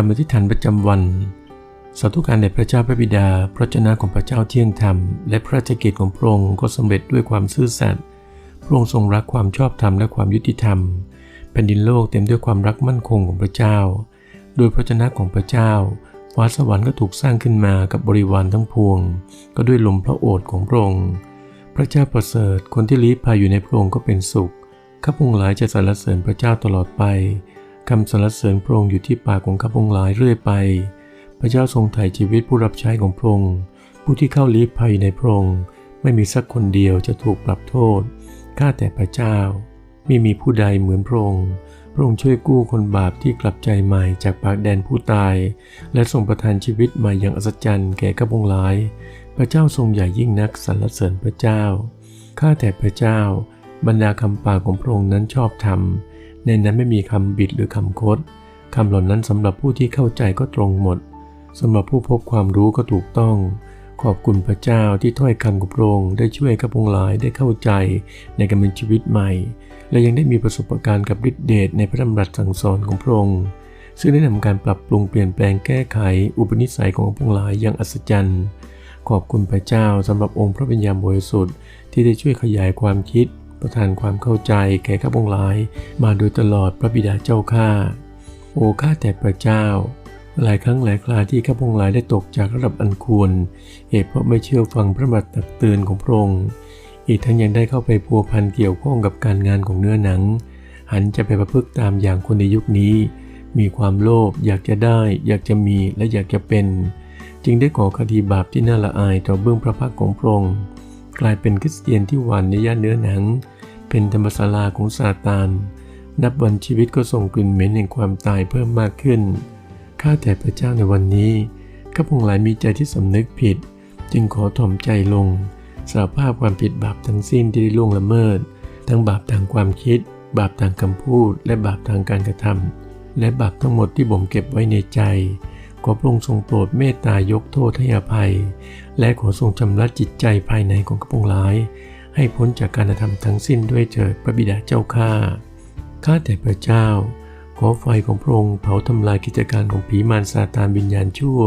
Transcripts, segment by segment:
คำอธิษฐานประจำวันสาธุการแด่พระเจ้าพระบิดา พระเจนะของพระเจ้าเที่ยงธรรม และพระราชกิจของพระองค์ก็สำเร็จด้วยความซื่อสัตย์พระองค์ทรงรักความชอบธรรมและความยุติธรรมแผ่นดินโลกเต็มด้วยความรักมั่นคงของพระเจ้า โดยพระเจนะของพระเจ้าฟ้าสวรรค์ก็ถูกสร้างขึ้นมากับบริวารทั้งพวง ก็ด้วยลมพระโอษฐ์ของพระองค์ พระเจ้าประเสริฐคนที่ลี้ภัยอยู่ในพระองค์ก็เป็นสุขข้าพงหลายจะสรรเสริญพระเจ้าตลอดไป คำสรรเสริญพระองค์อยู่ที่ปากของข้าพงหลายเรื่อยไป พระเจ้าทรงไถ่ชีวิตผู้รับใช้ของพระองค์ ผู้ที่เข้าลี้ภัยในพระองค์ ไม่มีสักคนเดียวจะถูกปรับโทษ ข้าแต่พระเจ้า ไม่มีผู้ใดเหมือนพระองค์ พระองค์ช่วยกู้คนบาปที่กลับใจใหม่จากปากแดนผู้ตาย และทรงประทานชีวิตใหม่อย่างอัศจรรย์แก่ข้าพงหลาย พระเจ้าทรงใหญ่ยิ่งนักสรรเสริญพระเจ้า ข้าแต่พระเจ้า บรรดาคำปากของพระองค์นั้นชอบธรรม ในนั้นไม่มีคำบิดหรือคำคดคำเหล่านั้นสำหรับผู้ที่เข้าใจก็ตรงหมดสำหรับผู้พบความรู้ก็ถูกต้อง ขอบคุณพระเจ้าที่ถ้อยคำของพระองค์ได้ช่วยข้าพงหลายได้เข้าใจในการเป็นชีวิตใหม่ และยังได้มีประสบการณ์กับฤทธิเดชในพระดำรัสสั่งสอนของพระองค์ซึ่งได้นำการปรับปรุงเปลี่ยนแปลงแก้ไข อุปนิสัยของข้าพงหลายอย่างอัศจรรย์ ขอบคุณพระเจ้าสำหรับองค์พระวิญญาณบริสุทธิ์ที่ได้ช่วยขยายความคิด ประทานความเข้าใจแก่ข้าพงหลาย มาโดยตลอดพระบิดาเจ้าข้าโอข้าแต่พระเจ้า หลายครั้งหลายคราที่ข้าพงหลายได้ตกจากระดับอันควร เหตุเพราะไม่เชื่อฟังพระบัตรตักเตือนของพระองค์อีกทั้งยังได้เข้าไปพัวพันเกี่ยวข้องกับการงานของเนื้อหนัง หันจะไปประพฤติตามอย่างคนในยุคนี้ มีความโลภอยากจะได้ อยากจะมีและอยากจะเป็น จึงได้ก่อคดีบาปที่น่าละอายต่อเบื้องพระพักของพระองค์กลายเป็นคริสเตียนที่หวานในย่านเนื้อหนัง เป็นธรรมศาลาของซาตาน นับวันชีวิตก็ส่งกลิ่นเหม็นแห่งความตายเพิ่มมากขึ้น ข้าแต่พระเจ้าในวันนี้ ข้าพงหลายมีใจที่สำนึกผิด จึงขอถ่อมใจลง สารภาพความผิดบาปทั้งสิ้นที่ได้ล่วงละเมิด ทั้งบาปทางความคิด บาปทางคำพูด และบาปทางการกระทำ และบาปทั้งหมดที่บ่มเก็บไว้ในใจขอพระองค์ทรงโปรดเมตตายกโทษให้อภัย และขอทรงชำระจิตใจภายในของข้าพงหลาย ให้พ้นจากการกระทำทั้งสิ้นด้วยเถิดพระบิดาเจ้าข้า ข้าแต่พระเจ้า ขอไฟของพระองค์เผาทำลายกิจการของผีมารซาตานวิญญาณชั่ว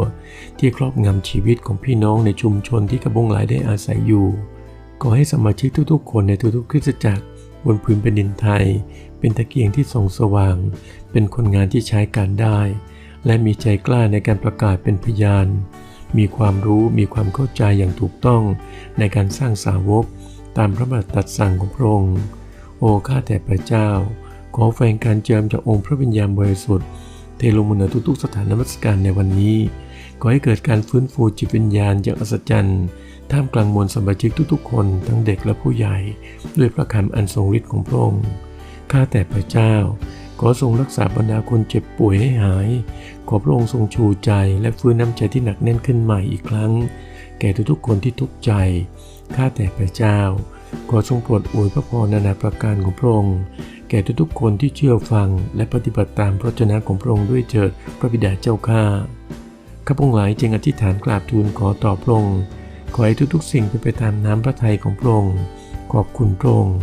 ที่ครอบงำชีวิตของพี่น้องในชุมชนที่กระบงหลายได้อาศัยอยู่ ขอให้สมาชิกทุกๆ คนในทุกๆคริสตจักรบนพื้นแผ่นดินไทย เป็นตะเกียงที่ส่องสว่าง เป็นคนงานที่ใช้การได้ และมีใจกล้าในการประกาศเป็นพยาน มีความรู้มีความเข้าใจอย่างถูกต้องในการสร้างสาวก ตามพระบัตรตัดสั่งของพระองค์ โอ้ข้าแต่พระเจ้า ขอแฝงการเจิมจากองค์พระวิญญาณบริสุทธิ์เทลงมาเหนือทุกๆสถานนมัสการในวันนี้ ขอให้เกิดการฟื้นฟูจิตวิญญาณอย่างอัศจรรย์ ท่ามกลางมวลสมาชิกทุกๆ คนทั้งเด็กและผู้ใหญ่ ด้วยพระคำอันทรงฤทธิ์ของพระองค์ ข้าแต่พระเจ้า ขอทรงรักษาบรรดาคนเจ็บป่วยให้หาย ขอพระองค์ทรงชูใจและฟื้นน้ำใจที่หนักแน่นขึ้นใหม่อีกครั้ง แก่ทุกๆคนที่ทุกข์ใจ ข้าแต่พระเจ้า ขอทรงโปรดอวยพระพรนานาประการของพระองค์แก่ทุกๆคนที่เชื่อฟังและปฏิบัติตามพระเจนะของพระองค์ด้วยเถิดพระบิดาเจ้าข้าข้าพงหลายจึงอธิษฐานกราบทูลขอต่อพระองค์ขอให้ทุกๆ สิ่งเป็นไปตามน้ำพระทัยของพระองค์ขอบคุณพระองค์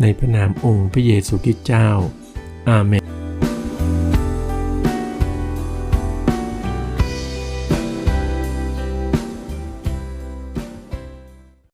ในพระนามองค์พระเยซูคริสต์เจ้า อาเมน